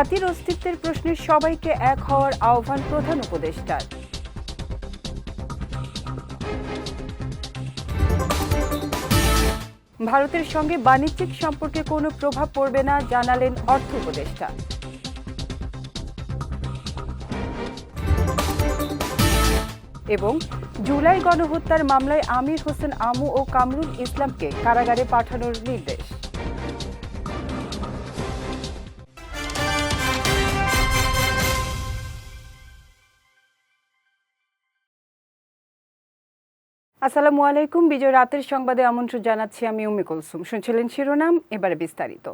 জাতির অস্তিত্বের প্রশ্নে সবাইকে এক হওয়ার আহ্বান প্রধান উপদেষ্টার ভারতের সঙ্গে বাণিজ্যিক সম্পর্কে কোনো প্রভাব পড়বে না জানালেন অর্থ উপদেষ্টা। এবং জুলাই গণহত্যার মামলায় আমির হোসেন আমু ও কামরুল ইসলামকে কারাগারে পাঠানোর নির্দেশ। আসসালামু আলাইকুম। বিজয় রাতের সংবাদে আমন্ত্রণ জানাচ্ছি আমি উমি কুলসুম। শুনছিলেন শিরোনাম এবারে বিস্তারিত।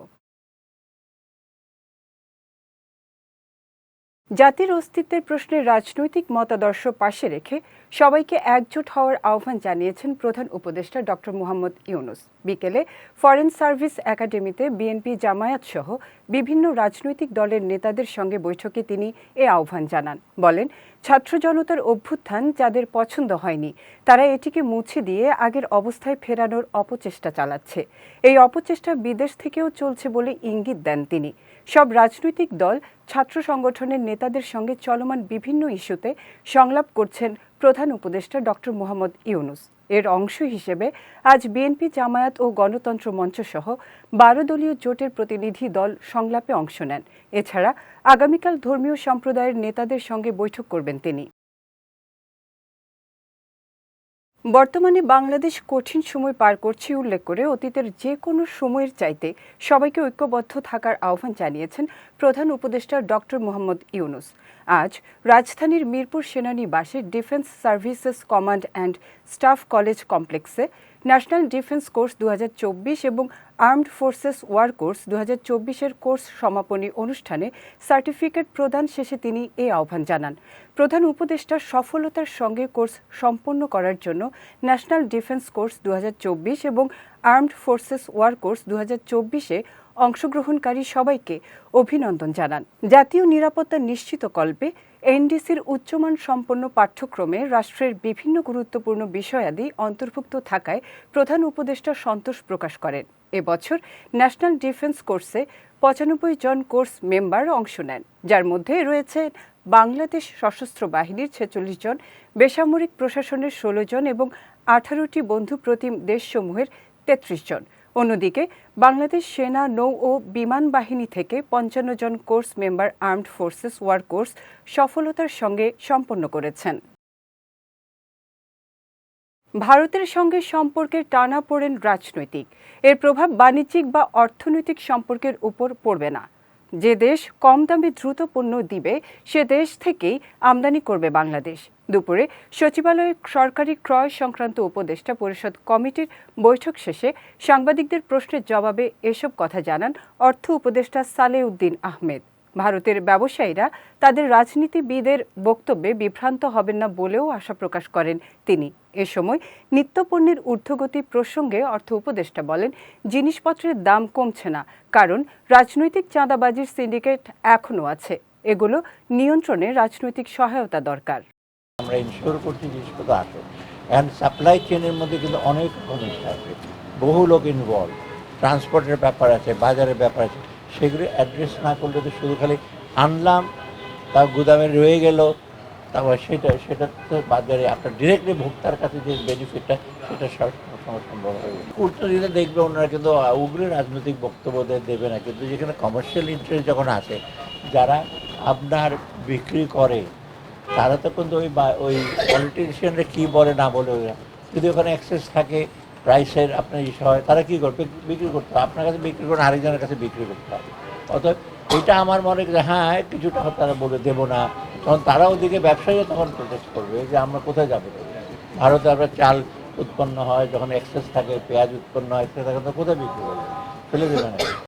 জাতির অস্তিত্বের প্রশ্নে রাজনৈতিক মতাদর্শ পাশে রেখে সবাইকে একজোট হওয়ার আহ্বান জানিয়েছেন প্রধান উপদেষ্টা ডক্টর মোহাম্মদ ইউনুস। বিকেলে ফরেন সার্ভিস একাডেমিতে বিএনপি জামায়াত সহ বিভিন্ন রাজনৈতিক দলের নেতাদের সঙ্গে বৈঠকে তিনি এ আহ্বান জানান। বলেন, ছাত্র জনতার অভ্যুত্থান যাদের পছন্দ হয়নি, তারা এটিকে মুছে দিয়ে আগের অবস্থায় ফেরানোর অপচেষ্টা চালাচ্ছে। এই অপচেষ্টা বিদেশ থেকেও চলছে বলে ইঙ্গিত দেন তিনি। সব রাজনৈতিক দল ছাত্র সংগঠনের নেতাদের সঙ্গে চলমান বিভিন্ন ইস্যুতে সংলাপ করছেন প্রধান উপদেষ্টা ডক্টর মোহাম্মদ ইউনুস। এর অংশ হিসেবে আজ বিএনপি জামায়াত ও গণতন্ত্র মঞ্চ সহ বারো দলীয় জোটের প্রতিনিধি দল সংলাপে অংশ নেন। এছাড়া আগামীকাল ধর্মীয় সম্প্রদায়ের নেতাদের সঙ্গে বৈঠক করবেন তিনি। বর্তমানে বাংলাদেশ কঠিন সময় পার করছে উল্লেখ করে অতীতের যে কোনো সময়ের চাইতে সবাইকে ঐক্যবদ্ধ থাকার আহ্বান জানিয়েছেন প্রধান উপদেষ্টা ডক্টর মোহাম্মদ ইউনুস। আজ রাজধানীর মিরপুর সেনানিবাসে defence services command and staff college কমপ্লেক্সে ন্যাশনাল ডিফেন্স কোর্স দু হাজার চব্বিশ এবং আর্মড ফোর্সেস ওয়ার কোর্স দু এর কোর্স সমাপনী অনুষ্ঠানে সার্টিফিকেট প্রদান শেষে তিনি এ আহ্বান জানান। প্রধান উপদেষ্টার সফলতার সঙ্গে কোর্স সম্পন্ন করার জন্য ন্যাশনাল ডিফেন্স কোর্স দু হাজার চব্বিশ এবং আর্মড ফোর্সেস ওয়ার কোর্স দু অংশগ্রহণকারী সবাইকে অভিনন্দন জানান। জাতীয় নিরাপত্তা নিশ্চিত কল্পে এনডিসির উচ্চমান সম্পন্ন পাঠ্যক্রমে রাষ্ট্রের বিভিন্ন গুরুত্বপূর্ণ বিষয়াদি অন্তর্ভুক্ত থাকায় প্রধান উপদেষ্টা সন্তোষ প্রকাশ করেন। এবছর ন্যাশনাল ডিফেন্স কোর্সে পঁচানব্বই জন কোর্স মেম্বার অংশ নেন। যার মধ্যে রয়েছে বাংলাদেশ সশস্ত্র বাহিনীর ছেচল্লিশ জন, বেসামরিক প্রশাসনের ষোলো জন এবং আঠারোটি বন্ধু প্রতিম দেশসমূহের তেত্রিশ জন। অন্যদিকে, বাংলাদেশ সেনা, নৌ ও বিমান বাহিনী থেকে পঞ্চান্ন জন course member armed forces war course সফলতার সঙ্গে সম্পন্ন করেছেন। ভারতের সঙ্গে সম্পর্কের টানা পড়েন রাজনৈতিক। এর প্রভাব বাণিজ্যিক বা অর্থনৈতিক সম্পর্কের উপর পড়বে না। যে দেশ কম দামে দ্রুত পণ্য দিবে, সে দেশ থেকেই আমদানি করবে বাংলাদেশ। দুপুরে সচিবালয়ে সরকারি ক্রয় সংক্রান্ত উপদেষ্টা পরিষদ কমিটির বৈঠক শেষে সাংবাদিকদের প্রশ্নের জবাবে এসব কথা জানান অর্থ উপদেষ্টা সালেউদ্দিন আহমেদ। ভারতের ব্যবসায়ীরা তাদের রাজনীতিবিদের বক্তব্যে বিভ্রান্ত হবেন না বলেও আশা প্রকাশ করেন তিনি। এ সময় নিত্যপণ্যের ঊর্ধ্বগতি প্রসঙ্গে অর্থ উপদেষ্টা বলেন, জিনিসপত্রের দাম কমছে না, কারণ রাজনৈতিক চাঁদাবাজির সিন্ডিকেট এখনও আছে। এগুলো নিয়ন্ত্রণে রাজনৈতিক সহায়তা দরকার। আমরা ইনশিওর করছি জিনিসপত্র অ্যান্ড সাপ্লাই চেনের মধ্যে কিন্তু অনেক সমস্যা আছে। বহু লোক ইনভলভ ট্রান্সপোর্টের ব্যাপার আছে, বাজারের ব্যাপার আছে। সেগুলো অ্যাড্রেস না করলে তো শুধু খালি আনলাম তা গুদামে রয়ে গেল, তারপর সেটা সেটা তো বাজারে আপনার ডিরেক্টলি ভোক্তার কাছে যে বেনিফিটটা সেটা সবসময় সম্ভব হবে উল্টো দেখবে ওনারা কিন্তু উগ্র রাজনৈতিক বক্তব্য দেবে না, কিন্তু যেখানে কমার্শিয়াল ইন্টারেস্ট যখন আসে, যারা আপনার বিক্রি করে, তারা তো কিন্তু ওই ওই পলিটিশিয়ানরা কী বলে না বলে যদি ওখানে অ্যাক্সেস থাকে প্রাইসের আপনার ইসে হয়, তারা কী করবে? বিক্রি করতে হবে আপনার কাছে বিক্রি করে আরেকজনের কাছে বিক্রি করতে হবে অতএব এটা আমার মনে যে হ্যাঁ কিছুটা তারা বলে দেবো না। তখন তারা ওদিকে ব্যবসায়ীরা তখন প্রোটেস্ট করবে যে, আমরা কোথায় যাব? ভারতে আমরা চাল উৎপন্ন হয়, যখন এক্সেস থাকে, পেঁয়াজ উৎপন্ন হয় থাকে তখন কোথায় বিক্রি করবে? ফেলে দেবে না।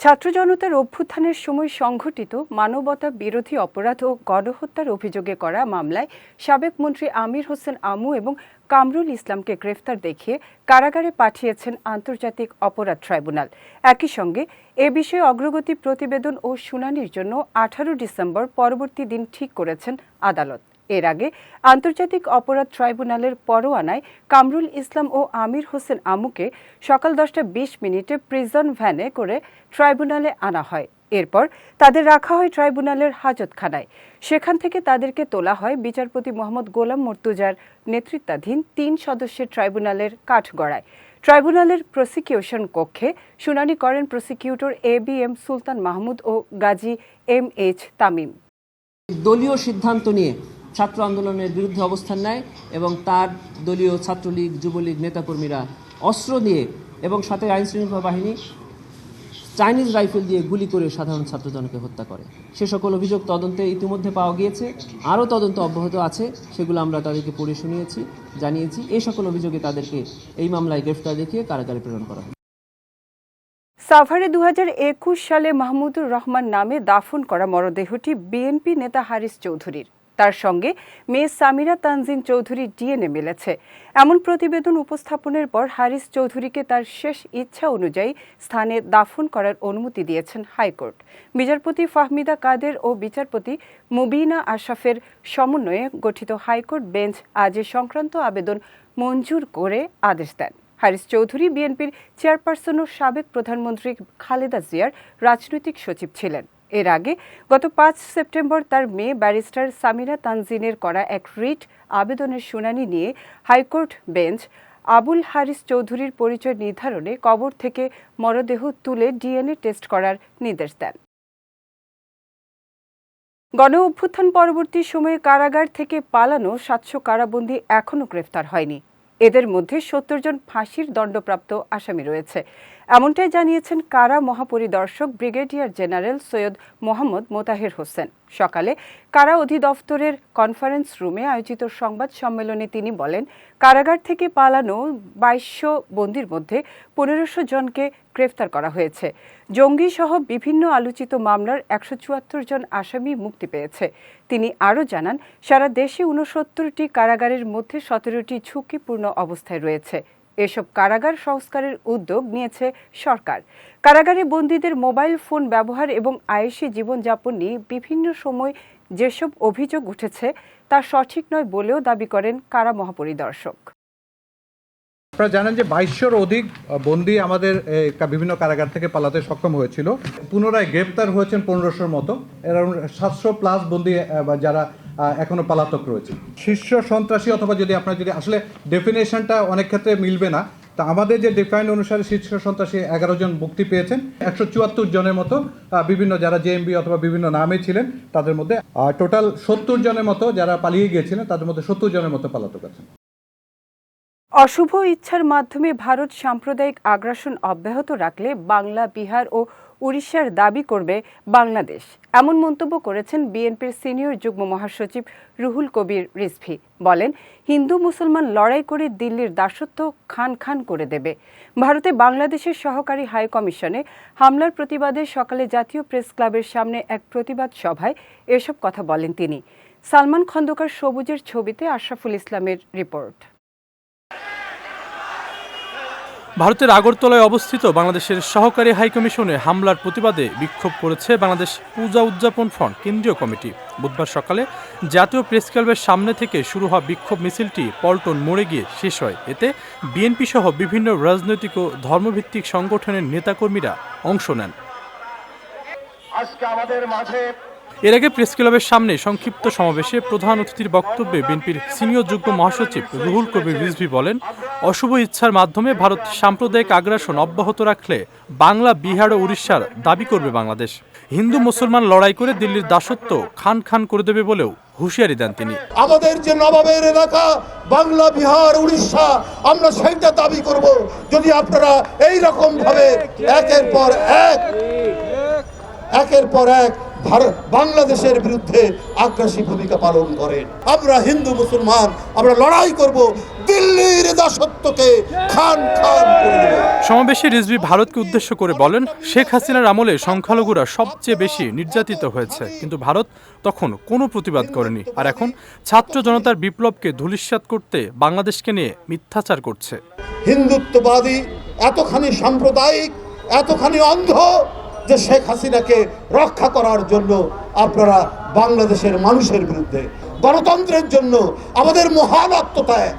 ছাত্র জনতার অভ্যুত্থানের সময় সংঘটিত মানবতা বিরোধী অপরাধ ও গণহত্যার অভিযোগে করা মামলায় সাবেক মন্ত্রী আমির হোসেন আমু এবং কামরুল ইসলামকে গ্রেফতার দেখিয়ে কারাগারে পাঠিয়েছেন আন্তর্জাতিক অপরাধ ট্রাইব্যুনাল। একই সঙ্গে এ বিষয়ে অগ্রগতি প্রতিবেদন ও শুনানির জন্য আঠারো ডিসেম্বর পরবর্তী দিন ঠিক করেছেন আদালত। এর আগে আন্তর্জাতিক অপরাধ ট্রাইব্যুনালের পরোয়ানায় কামরুল ইসলাম ও আমির হোসেন আমুকে সকাল দশটা বিশ মিনিটে প্রিজন ভ্যানে করে ট্রাইব্যুনালে আনা হয়। এরপর তাদের রাখা হয় ট্রাইব্যুনালের হাজতখানায়। সেখান থেকে তাদেরকে তোলা হয় বিচারপতি মোহাম্মদ গোলাম মর্তুজার নেতৃত্বাধীন তিন সদস্যের ট্রাইব্যুনালের কাঠগড়ায়। ট্রাইব্যুনালের প্রসিকিউশন কক্ষে শুনানি করেন prosecutor A B M Sultan Mahmud O Gazi M H Tamim. দলীয় সিদ্ধান্ত নিয়ে ছাত্র আন্দোলনের বিরুদ্ধে অবস্থান নেয় এবং তার দলীয় ছাত্রলীগ, যুবলীগ নেতাকর্মীরা অস্ত্র দিয়ে এবং সাথে আইন শৃঙ্খলা বাহিনী চাইনিজ রাইফেল দিয়ে গুলি করে সাধারণ ছাত্রজনকে হত্যা করে। সে সকল অভিযোগ তদন্তে ইতিমধ্যে পাওয়া গিয়েছে। আরও তদন্ত অব্যাহত আছে, সেগুলো আমরা তাদেরকে পড়ে শুনিয়েছি, জানিয়েছি। এই সকল অভিযোগে তাদেরকে এই মামলায় গ্রেফতার দেখিয়ে কারাগারে প্রেরণ করা হয় সাভারে দু হাজার একুশ সালে মাহমুদুর রহমান নামে দাফন করা মরদেহটি বিএনপি নেতা হারিস চৌধুরীর। তার সঙ্গে মেয়ে সামিরা তানজিন চৌধুরীর ডিএনএ মিলেছে। এমন প্রতিবেদন উপস্থাপনের পর হারিস চৌধুরীকে তার শেষ ইচ্ছা অনুযায়ী স্থানে দাফন করার অনুমতি দিয়েছেন হাইকোর্ট। বিচারপতি ফাহমিদা কাদের ও বিচারপতি মুবিনা আশরাফের সমন্বয়ে গঠিত হাইকোর্ট বেঞ্চ আজ এ সংক্রান্ত আবেদন মঞ্জুর করে আদেশ দেন। হারিস চৌধুরী বিএনপির চেয়ারপারসন ও সাবেক প্রধানমন্ত্রী খালেদা জিয়ার রাজনৈতিক সচিব ছিলেন। এর আগে গত পাঁচ সেপ্টেম্বর তার মেয়ে ব্যারিস্টার সামিরা তানজিনের করা এক রিট আবেদনের শুনানি নিয়ে হাইকোর্ট বেঞ্চ আবুল হারিস চৌধুরীর পরিচয় নির্ধারণে কবর থেকে মরদেহ তুলে ডিএনএ টেস্ট করার নির্দেশ দেন। গণ অভ্যুত্থান পরবর্তী সময়ে কারাগার থেকে পালানো সাতশো কারাবন্দী এখনও গ্রেফতার হয়নি। এদের মধ্যে সত্তর জন ফাঁসির দণ্ডপ্রাপ্ত আসামি রয়েছে। এমনটাই জানিয়েছেন কারা মহাপরিদর্শক ব্রিগেডিয়ার জেনারেল সৈয়দ মোহাম্মদ মোতাহের হোসেন। সকালে কারা অধিদপ্তরের কনফারেন্স রুমে আয়োজিত সংবাদ সম্মেলনে তিনি বলেন, কারাগার থেকে পালানো বাইশশো বন্দির মধ্যে পনেরোশো জনকে গ্রেফতার করা হয়েছে। জঙ্গি সহ বিভিন্ন আলোচিত মামলার একশো চুয়াত্তর জন আসামি মুক্তি পেয়েছে। তিনি আরও জানান, সারা দেশে উনসত্তরটি কারাগারের মধ্যে সতেরোটি ঝুঁকিপূর্ণ অবস্থায় রয়েছে। এসব কারাগার সংস্কারের উদ্যোগ নিয়েছে সরকার। কারাগারে বন্দীদের মোবাইল ফোন ব্যবহার এবং আয়েসি জীবনযাপন নিয়ে বিভিন্ন সময় যেসব অভিযোগ উঠেছে, তা সঠিক নয় বলেও দাবি করেন কারা মহাপরিদর্শক। আপনারা জানেন যে বাইশশোর অধিক বন্দী আমাদের বিভিন্ন কারাগার থেকে পালাতে সক্ষম হয়েছিল। পুনরায় গ্রেপ্তার হয়েছেন পনেরোশোর মতো। এরাউন্ড সাতশো প্লাস বন্দী যারা এখনও পলাতক রয়েছে। শীর্ষ সন্ত্রাসী অথবা যদি আপনার যদি আসলে ডেফিনেশনটা অনেক ক্ষেত্রে মিলবে না, তা আমাদের যে ডিফাইন অনুসারে শীর্ষ সন্ত্রাসী এগারো জন মুক্তি পেয়েছেন। একশো চুয়াত্তর জনের মতো বিভিন্ন যারা জেএমবি অথবা বিভিন্ন নামে ছিলেন, তাদের মধ্যে টোটাল সত্তর জনের মতো যারা পালিয়ে গিয়েছিলেন, তাদের মধ্যে সত্তর জনের মতো পলাতক আছেন। অশুভ ইচ্ছার মাধ্যমে ভারত সাম্প্রদায়িক আগ্রাসন অব্যাহত রাখলে বাংলা, বিহার ও উড়িষ্যার দাবি করবে বাংলাদেশ। এমন মন্তব্য করেছেন বিএনপির সিনিয়র যুগ্ম মহাসচিব রুহুল কবির রিজভি। বলেন, হিন্দু মুসলমান লড়াই করে দিল্লির দাসত্ব খান খান করে দেবে। ভারতে বাংলাদেশের সহকারী হাই কমিশনে হামলার প্রতিবাদে সকালে জাতীয় প্রেস ক্লাবের সামনে এক প্রতিবাদ সভায় এসব কথা বলেন তিনি। সালমান খন্দকার সবুজের ছবিতে আশরাফুল ইসলামের রিপোর্ট। ভারতের আগরতলায় অবস্থিত বাংলাদেশের সহকারী হাইকমিশনে হামলার প্রতিবাদে বিক্ষোভ করেছে বাংলাদেশ পূজা উদযাপন ফ্রন্ট, কেন্দ্রীয় কমিটি। বুধবার সকালে জাতীয় প্রেস ক্লাবের সামনে থেকে শুরু হওয়া বিক্ষোভ মিছিলটি পল্টন মোড়ে গিয়ে শেষ হয়। এতে বিএনপি সহ বিভিন্ন রাজনৈতিক ও ধর্মভিত্তিক সংগঠনের নেতাকর্মীরা অংশ নেন। আজকে আমাদের মাঝে এর আগে প্রেস ক্লাবের সামনে সংক্ষিপ্ত সমাবেশে প্রধান অতিথির বক্তব্যে বিএনপির সিনিয়র যুগ্ম মহাসচিব রুহুল কবির রিজভি বলেন, অশুভ ইচ্ছার মাধ্যমে ভারত সাম্প্রদায়িক আগ্রাসন অব্যাহত রাখলে বাংলা, বিহার ও উড়িষ্যার দাবি করবে বাংলাদেশ। হিন্দু মুসলমান লড়াই করে দিল্লির দাসত্ব খান খান করে দেবে বলেও হুঁশিয়ারি দেন তিনি। আমাদের যে নবাবের এলাকা, বাংলা, বিহার, উড়িষ্যা, আমরা সেইটা দাবি করব। যদি আপনারা এই রকম ভাবে একের পর এক, একের পর এক ভারত বাংলাদেশের বিরুদ্ধে আগ্রাসী ভূমিকা পালন করেন আমরা হিন্দু মুসলমান আমরা লড়াই করব দিল্লির দাসত্বকে খান খান সমাবেশে রিজভি ভারতকে উদ্দেশ্য করে বলেন শেখ হাসিনার আমলে সংখ্যালঘুরা সবচেয়ে বেশি নির্যাতিত হয়েছে। কিন্তু ভারত তখন কোনো প্রতিবাদ করেনি। আর এখন ছাত্র জনতার বিপ্লবকে ধূলিসাৎ করতে বাংলাদেশকে নিয়ে মিথ্যাচার করছে। হিন্দুত্ববাদী এতখানি সাম্প্রদায়িক এতখানি অন্ধ যে শেখ হাসিনাকে রক্ষা করার জন্য আপনারা বাংলাদেশের মানুষের বিরুদ্ধে গণতন্ত্রের জন্য আমাদের মহান আত্মত্যাগ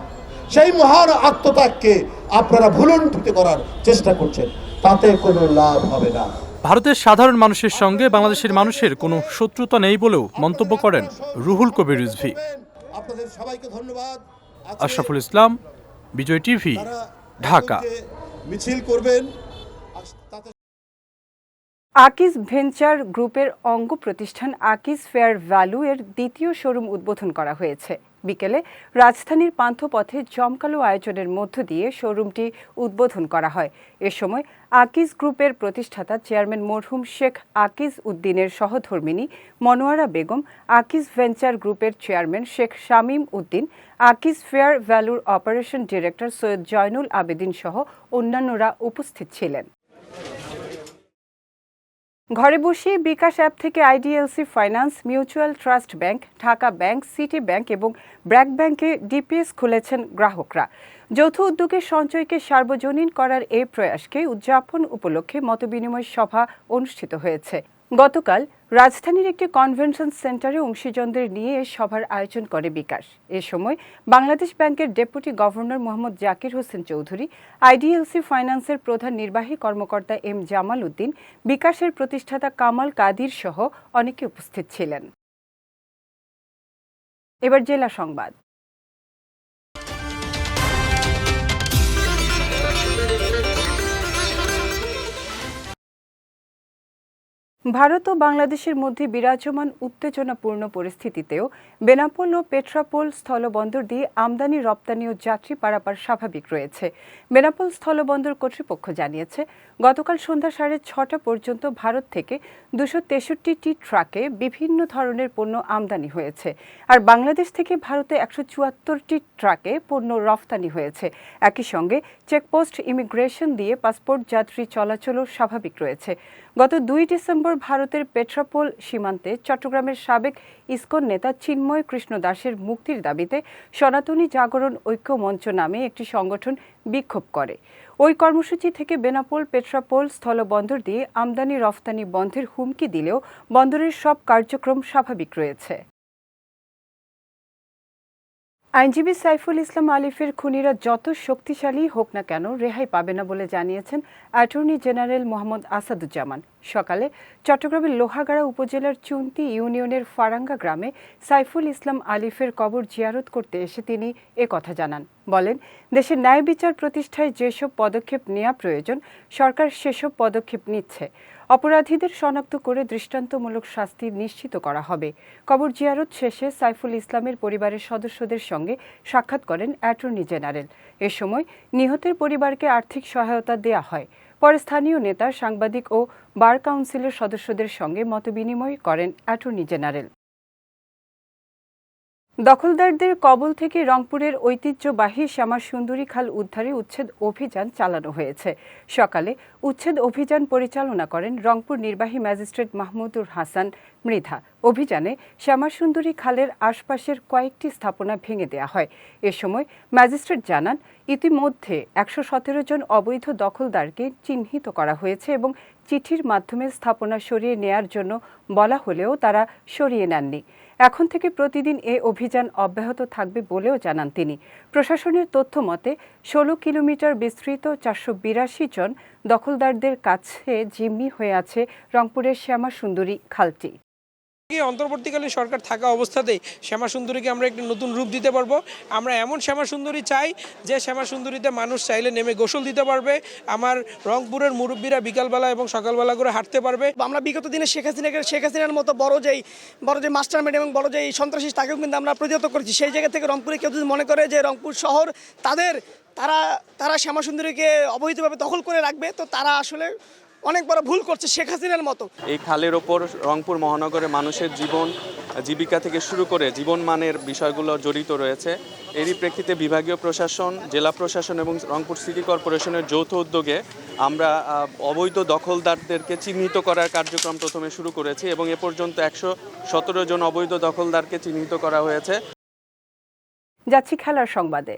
সেই মহান আত্মত্যাগকে আপনারা ভুলণ্ঠিত করার চেষ্টা করছেন তাতে কোনো লাভ হবে না। ভারতের সাধারণ মানুষের সঙ্গে বাংলাদেশের মানুষের কোনো শত্রুতা নেই বলেও মন্তব্য করেন রুহুল কবির রিজভি। আপনাদের সবাইকে ধন্যবাদ। আশরাফুল ইসলাম বিজয় টিভি ঢাকা। মিছিল করবেন। আকিজ ভেঞ্চার গ্রুপের অঙ্গ প্রতিষ্ঠান আকিজ ফেয়ার ভ্যালু এর দ্বিতীয় শোরুম উদ্বোধন করা হয়েছে। বিকেলে রাজধানীর পান্থপথে জমকালো আয়োজনের মধ্য দিয়ে শোরুমটি উদ্বোধন করা হয়। এ সময় আকিজ গ্রুপের প্রতিষ্ঠাতা চেয়ারম্যান মরহুম শেখ আকিজ উদ্দিনের সহধর্মিনী মনোয়ারা বেগম আকিজ ভেঞ্চার গ্রুপের চেয়ারম্যান শেখ শামীম উদ্দিন আকিজ ফেয়ার ভ্যালুর অপারেশন ডিরেক্টর সৈয়দ জয়নুল আবেদিন সহ অন্যান্যরা উপস্থিত ছিলেন। ঘরে বসে বিকাশ অ্যাপ থেকে IDLC finance, mutual trust bank, Dhaka bank, city bank এবং ব্র্যাক ব্যাংকে ডিপিএস খুলেছেন গ্রাহকরা। যৌথ উদ্যোগে সঞ্চয়কে সার্বজনীন করার এই প্রয়াসকে উদযাপন উপলক্ষে মতবিনিময় সভা অনুষ্ঠিত হয়েছে। গতকাল রাজধানীর একটি কনভেনশন সেন্টারে অংশীজনদের নিয়ে এ সভার আয়োজন করে বিকাশ। এ সময় বাংলাদেশ ব্যাংকের deputy governor Mohammad Zakir Hossain Chowdhury, IDLC ফাইন্যান্সের প্রধান নির্বাহী কর্মকর্তা এম জামাল উদ্দিন, বিকাশের প্রতিষ্ঠাতা কামাল কাদির সহ অনেকে উপস্থিত ছিলেন। এবার জেলা সংবাদ। ভারত ও বাংলাদেশের মধ্যে বিরাজমান উত্তেজনাপূর্ণ পরিস্থিতিতেও বেনাপোল ও পেট্রাপোল স্থলবন্দর দিয়ে আমদানি রপ্তানি ও যাত্রী পারাপার স্বাভাবিক রয়েছে। বেনাপোল স্থলবন্দর কর্তৃপক্ষ জানিয়েছে, গতকাল সন্ধ্যা সাড়ে ছটা পর্যন্ত ভারত থেকে দুশো তেষট্টিটি ট্রাকে বিভিন্ন ধরনের পণ্য আমদানি হয়েছে আর বাংলাদেশ থেকে ভারতে একশো চুয়াত্তরটি ট্রাকে পণ্য রফতানি হয়েছে। একই সঙ্গে চেকপোস্ট ইমিগ্রেশন দিয়ে পাসপোর্ট যাত্রী চলাচলও স্বাভাবিক রয়েছে। গত দুই ডিসেম্বর ভারতের পেট্রাপোল সীমান্তে চট্টগ্রামের সাবেক ইস্কন নেতা চিন্ময় কৃষ্ণ দাসের মুক্তির দাবিতে সনাতনী জাগরণ ঐক্য মঞ্চ নামে একটি সংগঠন বিক্ষোভ করে। ওই কর্মসূচি থেকে বেনাপোল পেট্রাপোল স্থলবন্দর দিয়ে আমদানি রফতানি বন্ধের হুমকি দিলেও বন্দরের সব কার্যক্রম স্বাভাবিক রয়েছে। আইনজীবী সাইফুল ইসলাম আলিফের খুনিরা যত শক্তিশালী হোক না কেন রেহাই পাবে না বলে জানিয়েছেন অ্যাটর্নি জেনারেল মোহাম্মদ আসাদুজ্জামান। সকালে চট্টগ্রামের লোহাগাড়া উপজেলার চুন্তি ইউনিয়নের ফারাঙ্গা গ্রামে সাইফুল ইসলাম আলিফের কবর জিয়ারত করতে এসে তিনি এ কথা জানান। বলেন, দেশের ন্যায় বিচার প্রতিষ্ঠায় যেসব পদক্ষেপ নেওয়া প্রয়োজন, সরকার সেসব পদক্ষেপ নিচ্ছে। অপরাধীদের শনাক্ত করে দৃষ্টান্তমূলক শাস্তি নিশ্চিত করা হবে। কবর জিয়ারত শেষে সাইফুল ইসলামের পরিবারের সদস্যদের সঙ্গে সাক্ষাৎ করেন অ্যাটর্নি জেনারেল। এ সময় নিহতের পরিবারকে আর্থিক সহায়তা দেয়া হয়। পরে স্থানীয় নেতা, সাংবাদিক ও বার কাউন্সিলের সদস্যদের সঙ্গে মতবিনিময় করেন অ্যাটর্নি জেনারেল। দখলদারদের কবল থেকে রংপুরের ঐতিহ্যবাহী শ্যামা সুন্দরী খাল উদ্ধারে উচ্ছেদ অভিযান চালানো হয়েছে। সকালে উচ্ছেদ অভিযান পরিচালনা করেন রংপুর নির্বাহী ম্যাজিস্ট্রেট মাহমুদুর হাসান মৃধা। অভিযানে শ্যামা সুন্দরী খালের আশপাশের কয়েকটি স্থাপনা ভেঙে দেওয়া হয়। এ সময় ম্যাজিস্ট্রেট জানান, ইতিমধ্যে একশো সতেরো জন অবৈধ দখলদারকে চিহ্নিত করা হয়েছে এবং চিঠির মাধ্যমে স্থাপনা সরিয়ে নেয়ার জন্য বলা হলেও তারা সরিয়ে নেননি। এখন থেকে প্রতিদিন এ অভিযান অব্যাহত থাকবে বলেও জানান তিনি। প্রশাসনের তথ্য মতে, ষোলো কিলোমিটার বিস্তৃত চারশো বিরাশি জন দখলদারদের কাছে জিম্মি হয়ে আছে রংপুরের শ্যামা সুন্দরী খালটি। অন্তর্বর্তীকালীন সরকার থাকা অবস্থাতেই শ্যামা সুন্দরীকে আমরা একটি নতুন রূপ দিতে পারব? আমরা এমন শ্যামা সুন্দরী চাই যে শ্যামা সুন্দরীতে মানুষ চাইলে নেমে গোসল দিতে পারবে, আমার রংপুরের মুরব্বীরা বিকালবেলা এবং সকালবেলা করে হাঁটতে পারবে। আমরা বিগত দিনে শেখ হাসিনাকে শেখ হাসিনার মতো বড় যেই বড় যে মাস্টার মাইন্ড এবং বড় যেই সন্ত্রাসী, তাকেও কিন্তু আমরা প্রতিহত করেছি। সেই জায়গা থেকে রংপুরে কেউ যদি মনে করে যে রংপুর শহর তাদের তারা তারা শ্যামা সুন্দরীকে অবৈধভাবে দখল করে রাখবে, তো তারা আসলে অনেক বড় ভুল করছে শেখ হাসিনার মতো। এই খালের ওপর রংপুর মহানগরে মানুষের জীবন জীবিকা থেকে শুরু করে জীবনমানের বিষয়গুলো জড়িত রয়েছে। এরই প্রেক্ষিতে বিভাগীয় প্রশাসন জেলা প্রশাসন এবং রংপুর সিটি কর্পোরেশনের যৌথ উদ্যোগে আমরা অবৈধ দখলদারদেরকে চিহ্নিত করার কার্যক্রম প্রথমে শুরু করেছি এবং এ পর্যন্ত একশো সতেরো জন অবৈধ দখলদারকে চিহ্নিত করা হয়েছে। যাচ্ছি খেলার সংবাদে।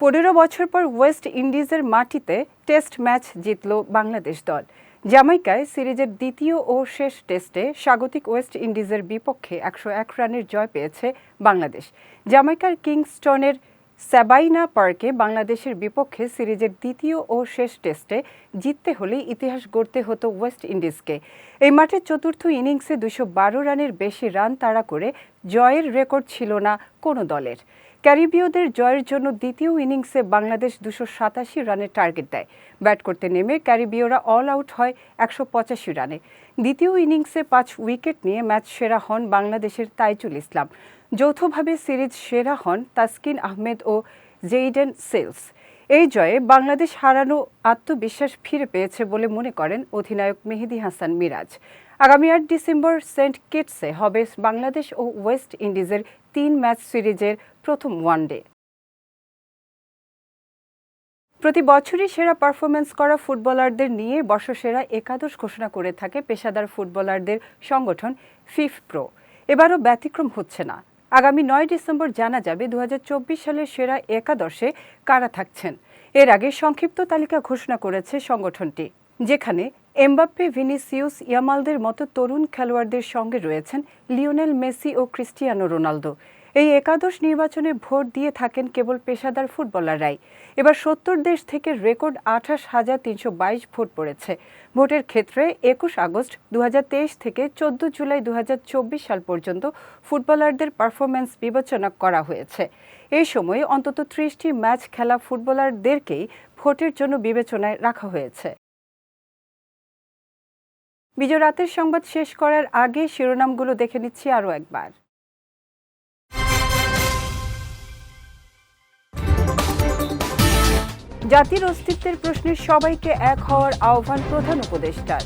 পনেরো বছর পর ওয়েস্ট ইন্ডিজের মাটিতে টেস্ট ম্যাচ জিতল বাংলাদেশ দল। জামাইকায় সিরিজের দ্বিতীয় ও শেষ টেস্টে স্বাগতিক ওয়েস্ট ইন্ডিজের বিপক্ষে একশো এক রানের জয় পেয়েছে বাংলাদেশ। জামাইকার কিংস্টনের স্যাবাইনা পার্কে বাংলাদেশের বিপক্ষে সিরিজের দ্বিতীয় ও শেষ টেস্টে জিততে হলে ইতিহাস গড়তে হতো ওয়েস্ট ইন্ডিজকে। এই মাঠে চতুর্থ ইনিংসে দুশো বারো রানের বেশি রান তাড়া করে জয়ের রেকর্ড ছিল না কোনো দলের। ক্যারিবীয়দের জয়ের জন্য দ্বিতীয় ইনিংসে বাংলাদেশ দুশো সাতাশি রানের টার্গেট দেয়। ব্যাট করতে নেমে ক্যারিবীয়রা অল আউট হয় একশো পঁচাশি রানে। দ্বিতীয় ইনিংসে পাঁচ উইকেট নিয়ে ম্যাচ সেরা হন বাংলাদেশের তাইজুল ইসলাম। যৌথভাবে সিরিজ সেরা হন তাসকিন আহমেদ ও জেইডেন সেলস। এই জয়ে বাংলাদেশ হারানো আত্মবিশ্বাস ফিরে পেয়েছে বলে মনে করেন অধিনায়ক মেহেদি হাসান মিরাজ। আগামী আট ডিসেম্বর সেন্ট কিটসে হবে বাংলাদেশ ও ওয়েস্ট ইন্ডিজের তিন ম্যাচ সিরিজের প্রথম ওয়ানডে প্রতি বছরই সেরা পারফরমেন্স করা ফুটবলারদের নিয়ে বর্ষসেরা একাদশ ঘোষণা করে থাকে পেশাদার ফুটবলারদের সংগঠন ফিফ প্রো। এবারও ব্যতিক্রম হচ্ছে না। আগামী নয় ডিসেম্বর জানা যাবে দু হাজার চব্বিশ সালের সেরা একাদশে কারা থাকছেন। এর আগে সংক্ষিপ্ত তালিকা ঘোষণা করেছে সংগঠনটি, যেখানে এমবাপ্পে, ভিনিসিউস, ইয়ামালদের মতো তরুণ খেলোয়াড়দের সঙ্গে রয়েছেন লিওনেল মেসি ও ক্রিস্টিয়ানো রোনালদো। এই একাদশ নির্বাচনে ভোট দিয়ে থাকেন কেবল পেশাদার ফুটবলাররাই। এবার সত্তর দেশ থেকে রেকর্ড আঠাশ হাজার তিনশো বাইশ ভোট পড়েছে। ভোটের ক্ষেত্রে একুশ আগস্ট দু হাজার তেইশ থেকে চোদ্দ জুলাই দু হাজার চব্বিশ সাল পর্যন্ত ফুটবলারদের পারফরমেন্স বিবেচনা করা হয়েছে। এই সময়ে অন্তত ত্রিশটি ম্যাচ খেলা ফুটবলারদেরকেই ভোটের জন্য বিবেচনায় রাখা হয়েছে। বিজয় রাতের সংবাদ শেষ করার আগে শিরোনামগুলো দেখে নিচ্ছি আরও একবার। জাতির অস্তিত্বের প্রশ্নে সবাইকে এক হওয়ার আহ্বান প্রধান উপদেষ্টার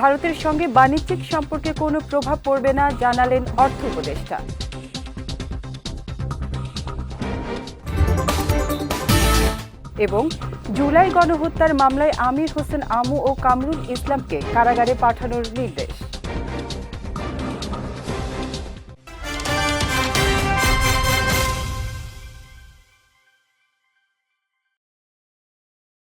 ভারতের সঙ্গে বাণিজ্যিক সম্পর্কে কোনো প্রভাব পড়বে না জানালেন অর্থ উপদেষ্টা। এবং জুলাই গণহত্যার মামলায় আমির হোসেন আমু ও কামরুল ইসলামকে কারাগারে পাঠানোর নির্দেশ।